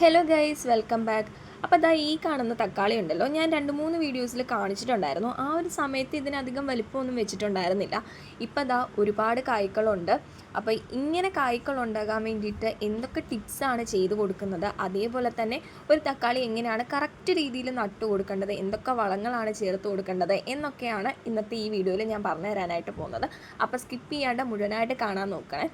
Hello guys welcome back അപ്പോൾ അതാ ഈ കാണുന്ന തക്കാളി ഉണ്ടല്ലോ ഞാൻ രണ്ട് മൂന്ന് വീഡിയോസിൽ കാണിച്ചിട്ടുണ്ടായിരുന്നു. ആ ഒരു സമയത്ത് ഇതിനധികം വലിപ്പമൊന്നും വെച്ചിട്ടുണ്ടായിരുന്നില്ല. ഇപ്പോൾ അതാ ഒരുപാട് കായ്ക്കളുണ്ട്. അപ്പോൾ ഇങ്ങനെ കായ്ക്കൾ ഉണ്ടാകാൻ വേണ്ടിയിട്ട് എന്തൊക്കെ ടിപ്സാണ് ചെയ്തു കൊടുക്കുന്നത്? അതേപോലെ തന്നെ ഒരു തക്കാളി എങ്ങനെയാണ് കറക്റ്റ് രീതിയിൽ നട്ടു കൊടുക്കേണ്ടത്? എന്തൊക്കെ വളങ്ങളാണ് ചേർത്ത് കൊടുക്കേണ്ടത്? എന്നൊക്കെയാണ് ഇന്നത്തെ ഈ വീഡിയോയിൽ ഞാൻ പറഞ്ഞു തരാനായിട്ട് പോകുന്നത്. അപ്പോൾ സ്കിപ്പ് ചെയ്യാണ്ട് മുഴുവനായിട്ട് കാണാൻ നോക്കണേ.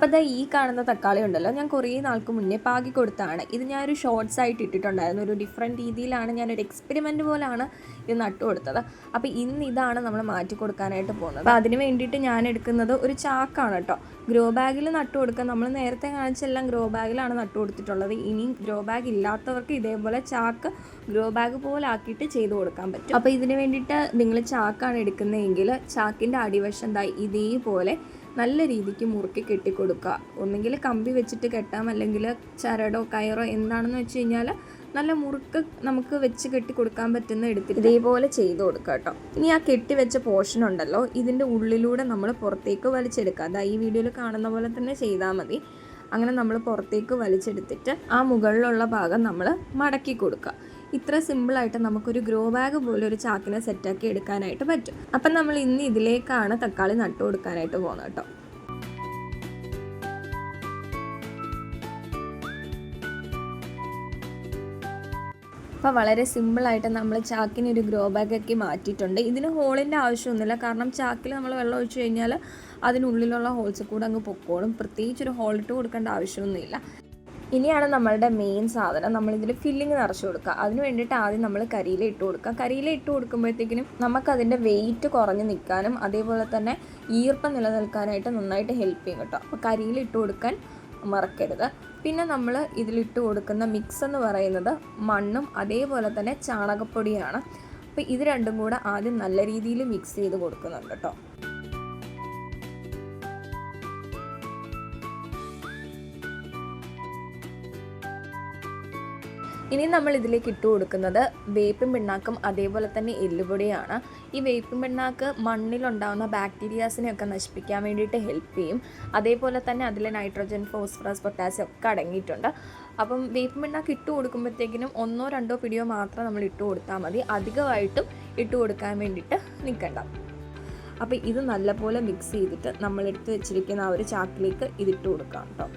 അപ്പോൾ ദാ ഈ കാണുന്ന തക്കാളി ഉണ്ടല്ലോ ഞാൻ കുറേ നാൾക്ക് മുന്നേ പാകി കൊടുത്താണ് ഇത് ഞാൻ ഒരു ഷോർട്സ് ആയിട്ട് ഇട്ടിട്ടുണ്ടായിരുന്നു. ഒരു ഡിഫറെന്റ് രീതിയിലാണ് ഞാനൊരു എക്സ്പെരിമെന്റ് പോലെയാണ് ഇത് നട്ടു കൊടുത്തത്. അപ്പോൾ ഇന്ന് ഇതാണ് നമ്മൾ മാറ്റി കൊടുക്കാനായിട്ട് പോകുന്നത്. അപ്പോൾ അതിന് വേണ്ടിയിട്ട് ഞാൻ എടുക്കുന്നത് ഒരു ചാക്കാണ് കേട്ടോ ഗ്രോ ബാഗിൽ നട്ടു കൊടുക്കുക നമ്മൾ നേരത്തെ കാണിച്ചെല്ലാം ഗ്രോ ബാഗിലാണ് നട്ടു കൊടുത്തിട്ടുള്ളത്. ഇനി ഗ്രോ ബാഗ് ഇല്ലാത്തവർക്ക് ഇതേപോലെ ചാക്ക് ഗ്രോ ബാഗ് പോലെ ആക്കിയിട്ട് ചെയ്ത് കൊടുക്കാൻ പറ്റും. അപ്പോൾ ഇതിന് വേണ്ടിയിട്ട് നിങ്ങൾ ചാക്കാണ് എടുക്കുന്നതെങ്കിൽ ചാക്കിന്റെ അടിവശം ഇതേപോലെ നല്ല രീതിക്ക് മുറുക്കി കെട്ടിക്കൊടുക്കുക. ഒന്നെങ്കിൽ കമ്പി വെച്ചിട്ട് കെട്ടാം അല്ലെങ്കിൽ ചരടോ കയറോ എന്താണെന്ന് വെച്ച് കഴിഞ്ഞാൽ നല്ല മുറുക്ക് നമുക്ക് വെച്ച് കെട്ടി കൊടുക്കാൻ പറ്റുന്ന എടുത്തിട്ട് ഇതേപോലെ ചെയ്ത് കൊടുക്കുക കേട്ടോ. ഇനി ആ കെട്ടി വെച്ച പോർഷൻ ഉണ്ടല്ലോ ഇതിന്റെ ഉള്ളിലൂടെ നമ്മൾ പുറത്തേക്ക് വലിച്ചെടുക്കുക. അതാ ഈ വീഡിയോയിൽ കാണുന്ന പോലെ തന്നെ ചെയ്താൽ മതി. അങ്ങനെ നമ്മൾ പുറത്തേക്ക് വലിച്ചെടുത്തിട്ട് ആ മുകളിലുള്ള ഭാഗം നമ്മൾ മടക്കി കൊടുക്കുക. ഇത്ര സിമ്പിളായിട്ട് നമുക്കൊരു ഗ്രോ ബാഗ് പോലെ ഒരു ചാക്കിനെ സെറ്റാക്കി എടുക്കാനായിട്ട് പറ്റും. അപ്പം നമ്മൾ ഇന്ന് ഇതിലേക്കാണ് തക്കാളി നട്ടു കൊടുക്കാനായിട്ട് പോകുന്നത് കേട്ടോ. അപ്പോൾ വളരെ സിമ്പിളായിട്ട് നമ്മൾ ചാക്കിന് ഒരു ഗ്രോ ബാഗാക്കി മാറ്റിയിട്ടുണ്ട്. ഇതിന് ഹോളിന്റെ ആവശ്യമൊന്നുമില്ല. കാരണം ചാക്കിൽ നമ്മൾ വെള്ളം ഒഴിച്ചു കഴിഞ്ഞാൽ അതിനുള്ളിലുള്ള ഹോൾസ് കൂടെ അങ്ങ് പൊക്കോളും. പ്രത്യേകിച്ച് ഒരു ഹോൾ ഇട്ട് കൊടുക്കേണ്ട ആവശ്യമൊന്നുമില്ല. ഇനിയാണ് നമ്മളുടെ മെയിൻ സാധനം. നമ്മളിതിൽ ഫില്ലിങ് നിറച്ചു കൊടുക്കുക അതിന് വേണ്ടിയിട്ട് ആദ്യം നമ്മൾ കരിയില ഇട്ട് കൊടുക്കുക കരിയില ഇട്ട് കൊടുക്കുമ്പോഴത്തേക്കിനും നമുക്കതിന്റെ വെയിറ്റ് കുറഞ്ഞ് നിൽക്കാനും അതേപോലെ തന്നെ ഈർപ്പം നിലനിൽക്കാനായിട്ട് നന്നായിട്ട് ഹെൽപ്പ് ചെയ്യും കേട്ടോ. അപ്പോൾ കരിയില ഇട്ട് കൊടുക്കാൻ മറക്കരുത്. പിന്നെ നമ്മൾ ഇതിലിട്ട് കൊടുക്കുന്ന മിക്സ് എന്ന് പറയുന്നത് മണ്ണും അതേപോലെ തന്നെ ചാണകപ്പൊടിയാണ്. അപ്പോൾ ഇത് രണ്ടും കൂടെ ആദ്യം നല്ല രീതിയിൽ മിക്സ് ചെയ്ത് കൊടുക്കുന്നുണ്ട് കേട്ടോ. ഇനി നമ്മൾ ഇതിലേക്ക് ഇട്ട് കൊടുക്കുന്നത് വേപ്പും പിണ്ണാക്കും അതേപോലെ തന്നെ എല്ലുപൊടിയാണ്. ഈ വേപ്പും പിണ്ണാക്ക് മണ്ണിലുണ്ടാകുന്ന ബാക്ടീരിയാസിനെയൊക്കെ നശിപ്പിക്കാൻ വേണ്ടിയിട്ട് ഹെൽപ്പ് ചെയ്യും. അതേപോലെ തന്നെ അതിൽ നൈട്രോജൻ ഫോസ്ഫറസ് പൊട്ടാസ്യം ഒക്കെ അടങ്ങിയിട്ടുണ്ട്. അപ്പം വേപ്പും പിണ്ണാക്ക് ഇട്ട് കൊടുക്കുമ്പോഴത്തേക്കിനും ഒന്നോ രണ്ടോ പിടിയോ മാത്രം നമ്മൾ ഇട്ട് കൊടുത്താൽ മതി. അധികമായിട്ടും ഇട്ട് കൊടുക്കാൻ വേണ്ടിയിട്ട് നിൽക്കണ്ട. അപ്പോൾ ഇത് നല്ലപോലെ മിക്സ് ചെയ്തിട്ട് നമ്മളെടുത്ത് വെച്ചിരിക്കുന്ന ആ ഒരു ചാക്കിലേക്ക് ഇതിട്ട് കൊടുക്കാം കേട്ടോ.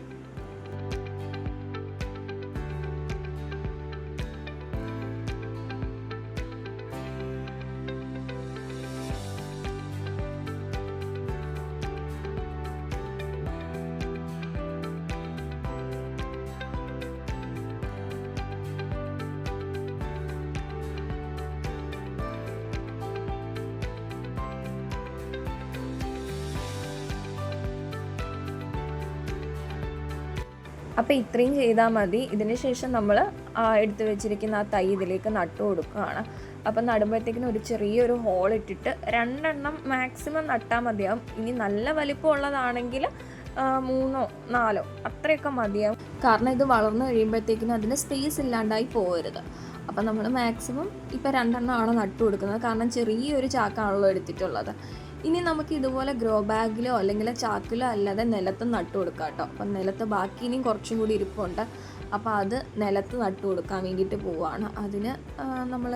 അപ്പോൾ ഇത്രയും ചെയ്താൽ മതി. ഇതിന് ശേഷം നമ്മൾ എടുത്തു വെച്ചിരിക്കുന്ന ആ തൈ ഇതിലേക്ക് നട്ടു കൊടുക്കുകയാണ്. അപ്പം നടുമ്പോഴത്തേക്കിനും ഒരു ചെറിയൊരു ഹോൾ ഇട്ടിട്ട് രണ്ടെണ്ണം മാക്സിമം നട്ടാൽ മതിയാവും. ഇനി നല്ല വലിപ്പമുള്ളതാണെങ്കിൽ മൂന്നോ നാലോ അത്രയൊക്കെ മതിയാവും. കാരണം ഇത് വളർന്നു കഴിയുമ്പോഴത്തേക്കിനും അതിന് സ്പേസ് ഇല്ലാണ്ടായി പോകരുത്. അപ്പം നമ്മൾ മാക്സിമം ഇപ്പം രണ്ടെണ്ണമാണ് നട്ടു കൊടുക്കുന്നത്. കാരണം ചെറിയൊരു ചാക്കാണല്ലോ എടുത്തിട്ടുള്ളത്. ഇനി നമുക്ക് ഇതുപോലെ ഗ്രോ ബാഗിലോ അല്ലെങ്കിൽ ചാക്കിലോ അല്ലാതെ നിലത്ത് നട്ടു കൊടുക്കാം കേട്ടോ. അപ്പം നിലത്ത് ബാക്കി ഇനിയും കുറച്ചും കൂടി ഇരിപ്പുണ്ട്. അപ്പോൾ അത് നിലത്ത് നട്ടു കൊടുക്കാൻ വേണ്ടിയിട്ട് പോവുകയാണ് അതിന് നമ്മൾ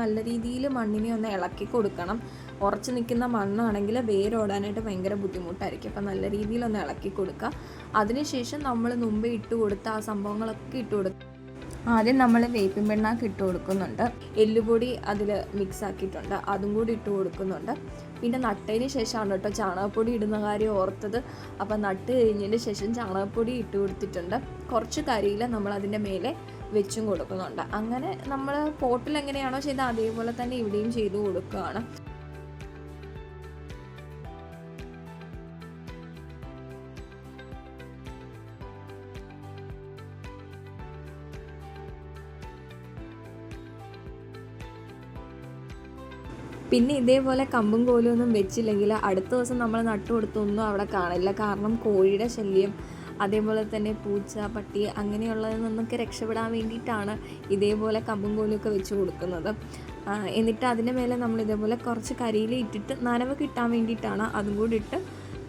നല്ല രീതിയിൽ മണ്ണിനെ ഒന്ന് ഇളക്കി കൊടുക്കണം. ഉറച്ച് നിൽക്കുന്ന മണ്ണാണെങ്കിൽ വേരോടാനായിട്ട് ഭയങ്കര ബുദ്ധിമുട്ടായിരിക്കും. അപ്പം നല്ല രീതിയിൽ ഒന്ന് ഇളക്കി കൊടുക്കുക. അതിനുശേഷം നമ്മൾ മുമ്പ് ഇട്ട് കൊടുത്ത ആ സംഭവങ്ങളൊക്കെ ഇട്ട് കൊടുക്കുക ആദ്യം നമ്മൾ വേപ്പിൻ പിണ്ണാക്ക് ഇട്ട് കൊടുക്കുന്നുണ്ട്. എല്ലുപൊടി അതിൽ മിക്സ് ആക്കിയിട്ടുണ്ട്. അതും കൂടി ഇട്ട് കൊടുക്കുന്നുണ്ട്. പിന്നെ നട്ടതിന് ശേഷമാണ് കേട്ടോ ചാണകപ്പൊടി ഇടുന്ന കാര്യം ഓർത്തത്. അപ്പം നട്ട് കഴിഞ്ഞതിന് ശേഷം ചാണകപ്പൊടി ഇട്ട് കൊടുത്തിട്ടുണ്ട്. കുറച്ച് കരിയില നമ്മൾ അതിന്റെ മേലെ വെച്ചും കൊടുക്കുന്നുണ്ട്. അങ്ങനെ നമ്മൾ പോട്ടിൽ എങ്ങനെയാണോ ചെയ്തത് അതേപോലെ തന്നെ ഇവിടെയും ചെയ്തു കൊടുക്കുകയാണ്. പിന്നെ ഇതേപോലെ കമ്പും കോലും ഒന്നും വെച്ചില്ലെങ്കിൽ അടുത്ത ദിവസം നമ്മൾ നട്ടു കൊടുത്തൊന്നും അവിടെ കാണില്ല. കാരണം കോഴിയുടെ ശല്യം അതേപോലെ തന്നെ പൂച്ച പട്ടി അങ്ങനെയുള്ളതിൽ നിന്നൊക്കെ രക്ഷപ്പെടാൻ വേണ്ടിയിട്ടാണ് ഇതേപോലെ കമ്പും കോലുമൊക്കെ വെച്ച് കൊടുക്കുന്നത്. എന്നിട്ട് അതിന്റെ മേലെ നമ്മൾ ഇതേപോലെ കുറച്ച് കരിയിൽ ഇട്ടിട്ട് നനവ് കിട്ടാൻ വേണ്ടിയിട്ടാണ് അതും കൂടി ഇട്ട്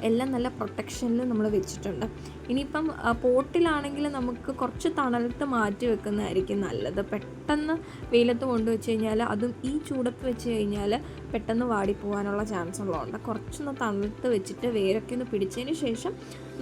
എല്ലാം നല്ല പ്രൊട്ടക്ഷനിൽ നമ്മൾ വെച്ചിട്ടുണ്ട്. ഇനിയിപ്പം പോട്ടിലാണെങ്കിൽ നമുക്ക് കുറച്ച് തണലത്ത് മാറ്റി വെക്കുന്നതായിരിക്കും നല്ലത്. പെട്ടെന്ന് വെയിലത്ത് കൊണ്ടു വെച്ച് കഴിഞ്ഞാൽ അതും ഈ ചൂടത്ത് വെച്ച് കഴിഞ്ഞാൽ പെട്ടെന്ന് വാടിപ്പോകാനുള്ള ചാൻസ് ഉള്ളതുകൊണ്ട് കുറച്ചൊന്ന് തണലത്ത് വെച്ചിട്ട് വേരൊക്കെ ഒന്ന് പിടിച്ചതിന് ശേഷം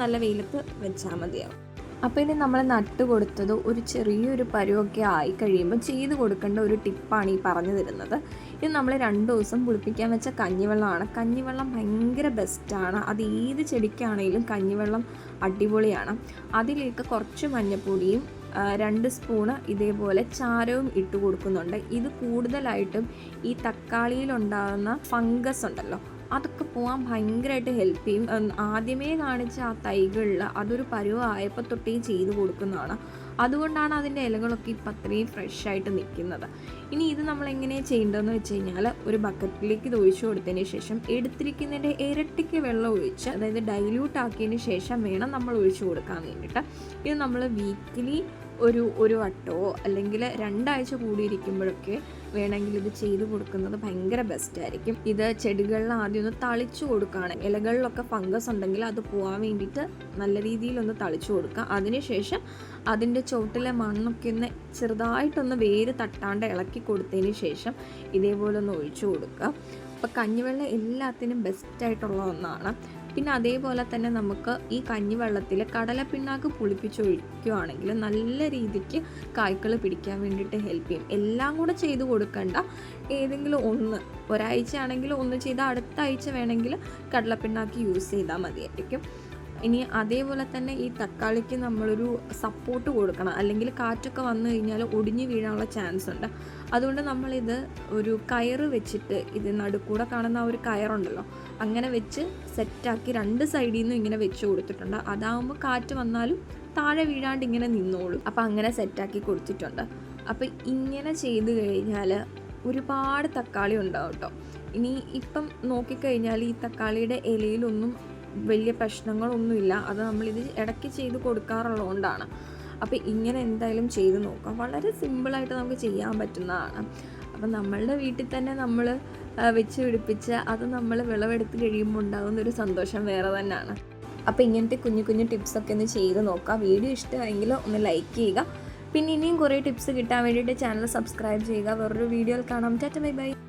നല്ല വെയിലത്ത് വെച്ചാൽ മതിയാവും. അപ്പോൾ ഇനി നമ്മൾ നട്ട് കൊടുത്തത് ഒരു ചെറിയൊരു പരുവൊക്കെ ആയി കഴിയുമ്പോൾ ചെയ്ത് കൊടുക്കേണ്ട ഒരു ടിപ്പാണ് ഈ പറഞ്ഞു തരുന്നത്. ഇത് നമ്മൾ രണ്ട് ദിവസം പുളിപ്പിക്കാൻ വെച്ച കഞ്ഞിവെള്ളമാണ്. കഞ്ഞിവെള്ളം ഭയങ്കര ബെസ്റ്റാണ് അത് ഏത് ചെടിക്കാണെങ്കിലും കഞ്ഞിവെള്ളം അടിപൊളിയാണ്. അതിലേക്ക് കുറച്ച് മഞ്ഞപ്പൊടിയും രണ്ട് സ്പൂണ് ഇതേപോലെ ചാരവും ഇട്ട് കൊടുക്കുന്നുണ്ട്. ഇത് കൂടുതലായിട്ടും ഈ തക്കാളിയിലുണ്ടാകുന്ന ഫംഗസ് ഉണ്ടല്ലോ അതൊക്കെ പോകാൻ ഭയങ്കരമായിട്ട് ഹെൽപ്പ് ചെയ്യും. ആദ്യമേ കാണിച്ച ആ തൈകളിൽ അതൊരു പരുവായപ്പോൾ തൊട്ടേ ചെയ്ത് കൊടുക്കുന്നതാണ്. അതുകൊണ്ടാണ് അതിന്റെ ഇലകളൊക്കെ ഇപ്പം അത്രയും ഫ്രഷ് ആയിട്ട് നിൽക്കുന്നത്. ഇനി ഇത് നമ്മൾ എങ്ങനെ ചെയ്യേണ്ടതെന്ന് വെച്ച് കഴിഞ്ഞാൽ ഒരു ബക്കറ്റിലേക്ക് ഇത് ഒഴിച്ചു കൊടുത്തതിന് ശേഷം എടുത്തിരിക്കുന്നതിന്റെ ഇരട്ടിക്ക് വെള്ളം ഒഴിച്ച് അതായത് ഡൈല്യൂട്ട് ആക്കിയതിന് ശേഷം വേണം നമ്മൾ ഒഴിച്ചു കൊടുക്കാൻ വേണ്ടിയിട്ട്. ഇത് നമ്മൾ വീക്കിലി ഒരു ഒരു വട്ടമോ അല്ലെങ്കിൽ രണ്ടാഴ്ച കൂടിയിരിക്കുമ്പോഴൊക്കെ വേണമെങ്കിൽ ഇത് ചെയ്ത് കൊടുക്കുന്നത് ഭയങ്കര ബെസ്റ്റ് ആയിരിക്കും. ഇത് ചെടികളിൽ ആദ്യം ഒന്ന് തളിച്ചു കൊടുക്കുകയാണ്. ഇലകളിലൊക്കെ ഫംഗസ് ഉണ്ടെങ്കിൽ അത് പോകാൻ വേണ്ടിയിട്ട് നല്ല രീതിയിലൊന്ന് തളിച്ചു കൊടുക്കുക. അതിനുശേഷം അതിന്റെ ചുവട്ടിലെ മണ്ണൊക്കെ ഒന്ന് ചെറുതായിട്ടൊന്ന് വേര് തട്ടാണ്ട് ഇളക്കി കൊടുത്തതിന് ശേഷം ഇതേപോലെ ഒന്ന് ഒഴിച്ചു കൊടുക്കുക. അപ്പോൾ കഞ്ഞിവെള്ളം എല്ലാത്തിനും ബെസ്റ്റായിട്ടുള്ള ഒന്നാണ്. പിന്നെ അതേപോലെ തന്നെ നമുക്ക് ഈ കഞ്ഞിവെള്ളത്തിൽ കടലപ്പിണ്ണാക്ക് പുളിപ്പിച്ചൊഴിക്കുകയാണെങ്കിൽ നല്ല രീതിക്ക് കായ്ക്കൾ പിടിക്കാൻ വേണ്ടിയിട്ട് ഹെൽപ്പ് ചെയ്യും. എല്ലാം കൂടെ ചെയ്ത് കൊടുക്കേണ്ട. ഏതെങ്കിലും ഒന്ന് ഒരാഴ്ച ആണെങ്കിൽ ഒന്ന് ചെയ്താൽ അടുത്ത ആഴ്ച വേണമെങ്കിൽ കടലപ്പിണ്ണാക്ക് യൂസ് ചെയ്താൽ മതിയായിരിക്കും. ഇനി അതേപോലെ തന്നെ ഈ തക്കാളിക്ക് നമ്മളൊരു സപ്പോർട്ട് കൊടുക്കണം. അല്ലെങ്കിൽ കാറ്റൊക്കെ വന്നു കഴിഞ്ഞാൽ ഒടിഞ്ഞു വീഴാനുള്ള ചാൻസ് ഉണ്ട്. അതുകൊണ്ട് നമ്മളിത് ഒരു കയറ് വെച്ചിട്ട് ഇത് നടുക്കൂടെ കാണുന്ന ഒരു കയറുണ്ടല്ലോ അങ്ങനെ വെച്ച് സെറ്റാക്കി രണ്ട് സൈഡിൽ നിന്നും ഇങ്ങനെ വെച്ച് കൊടുത്തിട്ടുണ്ട്. അതാവുമ്പോൾ കാറ്റ് വന്നാലും താഴെ വീഴാണ്ട് ഇങ്ങനെ നിന്നോളും. അപ്പോൾ അങ്ങനെ സെറ്റാക്കി കൊടുത്തിട്ടുണ്ട്. അപ്പോൾ ഇങ്ങനെ ചെയ്ത് കഴിഞ്ഞാൽ ഒരുപാട് തക്കാളി ഉണ്ടാവും കേട്ടോ ഇനി ഇപ്പം നോക്കിക്കഴിഞ്ഞാൽ ഈ തക്കാളിയുടെ ഇലയിലൊന്നും വലിയ പ്രശ്നങ്ങളൊന്നുമില്ല. അത് നമ്മളിത് ഇടയ്ക്ക് ചെയ്ത് കൊടുക്കാറുള്ളതുകൊണ്ടാണ്. അപ്പോൾ ഇങ്ങനെ എന്തായാലും ചെയ്ത് നോക്കാം. വളരെ സിമ്പിളായിട്ട് നമുക്ക് ചെയ്യാൻ പറ്റുന്നതാണ്. അപ്പം നമ്മളുടെ വീട്ടിൽ തന്നെ നമ്മൾ വെച്ച് പിടിപ്പിച്ച് അത് നമ്മൾ വിളവെടുത്ത് കഴിയുമ്പോൾ ഉണ്ടാകുന്ന ഒരു സന്തോഷം വേറെ തന്നെയാണ്. അപ്പോൾ ഇങ്ങനത്തെ കുഞ്ഞു കുഞ്ഞു ടിപ്സൊക്കെ ഒന്ന് ചെയ്ത് നോക്കാം. വീഡിയോ ഇഷ്ടമായെങ്കിൽ ഒന്ന് ലൈക്ക് ചെയ്യുക. പിന്നെ ഇനിയും കുറേ ടിപ്സ് കിട്ടാൻ വേണ്ടിയിട്ട് ചാനൽ സബ്സ്ക്രൈബ് ചെയ്യുക. വേറൊരു വീഡിയോയിൽ കാണാം. Tata bye bye.